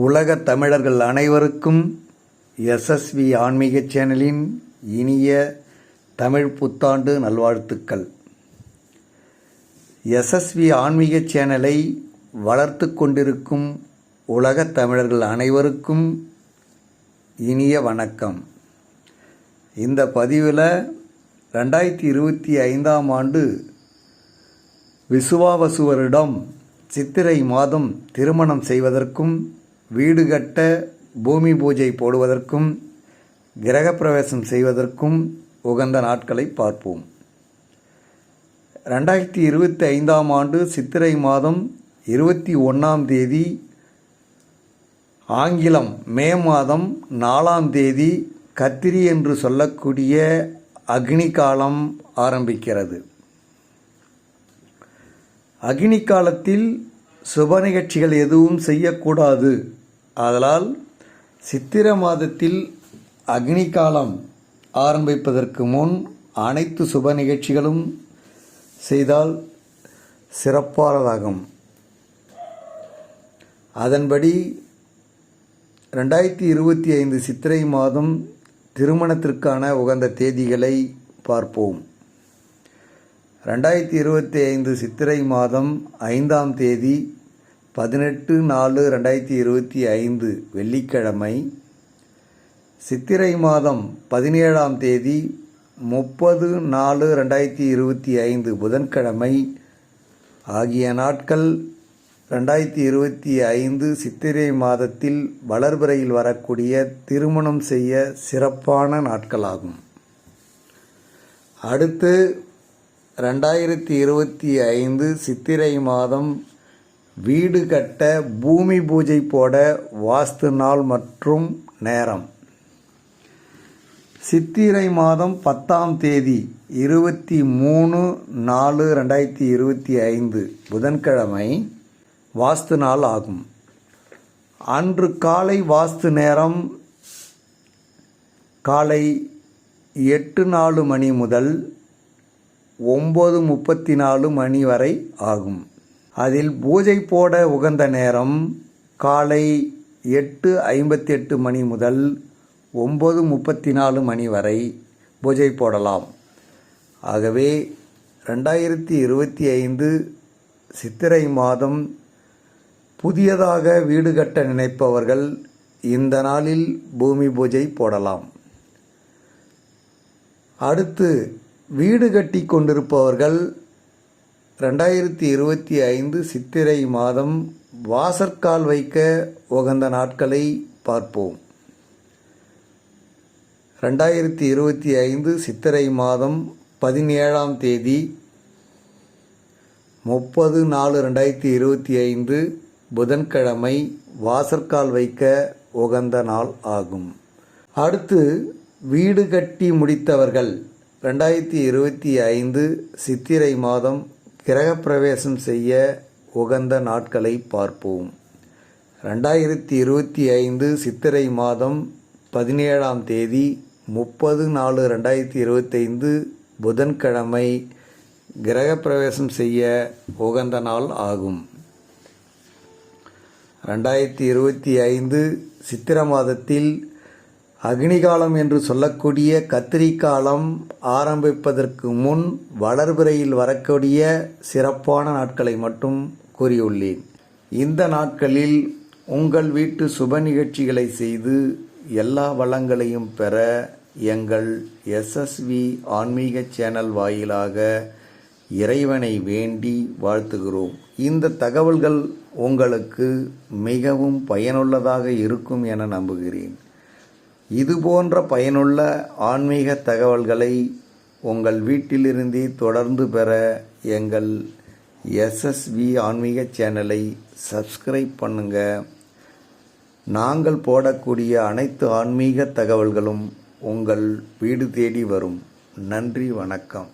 உலக தமிழர்கள் அனைவருக்கும் எஸ்எஸ்வி ஆன்மீக சேனலின் இனிய தமிழ் புத்தாண்டு நல்வாழ்த்துக்கள். எஸ்எஸ்வி ஆன்மீக சேனலை வளர்த்து கொண்டிருக்கும் உலக தமிழர்கள் அனைவருக்கும் இனிய வணக்கம். இந்த பதிவில் ரெண்டாயிரத்தி இருபத்தி ஐந்தாம் ஆண்டு விசுவாவசுவரிடம் சித்திரை மாதம் திருமணம் செய்வதற்கும் வீடு கட்ட பூமி பூஜை போடுவதற்கும் கிரகப்பிரவேசம் செய்வதற்கும் உகந்த நாட்களை பார்ப்போம். ரெண்டாயிரத்தி இருபத்தி ஐந்தாம் ஆண்டு சித்திரை மாதம் இருபத்தி ஒன்றாம் தேதி ஆங்கிலம் மே மாதம் நாலாம் தேதி கத்திரி என்று சொல்லக்கூடிய அக்னி காலம் ஆரம்பிக்கிறது. அக்னி காலத்தில் சுப நிகழ்ச்சிகள் எதுவும் செய்யக்கூடாது. ஆதலால் சித்திர மாதத்தில் அக்னி காலம் ஆரம்பிப்பதற்கு முன் அனைத்து சுப நிகழ்ச்சிகளும் செய்தால் சிறப்பானதாகும். அதன்படி ரெண்டாயிரத்தி இருபத்தி ஐந்து சித்திரை மாதம் திருமணத்திற்கான உகந்த தேதிகளை பார்ப்போம். ரெண்டாயிரத்தி இருபத்தி ஐந்து சித்திரை மாதம் ஐந்தாம் தேதி பதினெட்டு நாலு ரெண்டாயிரத்தி இருபத்தி ஐந்து வெள்ளிக்கிழமை சித்திரை மாதம் பதினேழாம் தேதி முப்பது நாலு ரெண்டாயிரத்தி இருபத்தி ஐந்து புதன்கிழமை ஆகிய நாட்கள் ரெண்டாயிரத்தி இருபத்தி ஐந்து சித்திரை மாதத்தில் வளர்பிறையில் வரக்கூடிய திருமணம் செய்ய சிறப்பான நாட்களாகும். அடுத்து ரெண்டாயிரத்தி இருபத்தி ஐந்து சித்திரை மாதம் வீடு கட்ட பூமி பூஜை போட வாஸ்து நாள் மற்றும் நேரம். சித்திரை மாதம் பத்தாம் தேதி இருபத்தி மூணு நாலு ரெண்டாயிரத்தி இருபத்தி ஐந்து புதன்கிழமை வாஸ்து நாள் ஆகும். அன்று காலை வாஸ்து நேரம் காலை எட்டு நாலு மணி முதல் ஒம்பது முப்பத்தி நாலு மணி வரை ஆகும். அதில் பூஜை போட உகந்த நேரம் காலை எட்டு ஐம்பத்தி எட்டு மணி முதல் ஒம்பது முப்பத்தி நாலு மணி வரை பூஜை போடலாம். ஆகவே ரெண்டாயிரத்தி இருபத்தி ஐந்து சித்திரை மாதம் புதியதாக வீடு கட்ட நினைப்பவர்கள் இந்த நாளில் பூமி பூஜை போடலாம். அடுத்து வீடு கட்டி கொண்டிருப்பவர்கள் ரெண்டாயிரத்தி இருபத்தி ஐந்து சித்திரை மாதம் வாசற்கால் வைக்க உகந்த நாட்களை பார்ப்போம். ரெண்டாயிரத்தி இருபத்தி ஐந்து சித்திரை மாதம் பதினேழாம் தேதி முப்பது நாலு ரெண்டாயிரத்தி இருபத்தி ஐந்து புதன்கிழமை வாசற்கால் வைக்க உகந்த நாள் ஆகும். அடுத்து வீடு கட்டி முடித்தவர்கள் ரெண்டாயிரத்தி இருபத்தி ஐந்து சித்திரை மாதம் கிரகப்பிரவேசம் செய்ய உகந்த நாட்களை பார்ப்போம். ரெண்டாயிரத்தி இருபத்தி ஐந்து சித்திரை மாதம் பதினேழாம் தேதி முப்பது நாலு ரெண்டாயிரத்தி இருபத்தைந்து புதன்கிழமை கிரகப்பிரவேசம் செய்ய உகந்த நாள் ஆகும். ரெண்டாயிரத்தி இருபத்தி ஐந்து சித்திர மாதத்தில் அக்னிகாலம் என்று சொல்லக்கூடிய கத்திரிக்காலம் ஆரம்பிப்பதற்கு முன் வளர்பிறையில் வரக்கூடிய சிறப்பான நாட்களை மட்டும் கூறியுள்ளேன். இந்த நாட்களில் உங்கள் வீட்டு சுப நிகழ்ச்சிகளை செய்து எல்லா வளங்களையும் பெற எங்கள் எஸ்எஸ்வி ஆன்மீக சேனல் வாயிலாக இறைவனை வேண்டி வாழ்த்துகிறோம். இந்த தகவல்கள் உங்களுக்கு மிகவும் பயனுள்ளதாக இருக்கும் என நம்புகிறேன். இது போன்ற பயனுள்ள ஆன்மீக தகவல்களை உங்கள் வீட்டிலிருந்தே தொடர்ந்து பெற எங்கள் எஸ்எஸ்வி ஆன்மீக சேனலை சப்ஸ்கிரைப் பண்ணுங்கள் நாங்கள் போடக்கூடிய அனைத்து ஆன்மீக தகவல்களும் உங்கள் வீடு தேடி வரும். நன்றி வணக்கம்.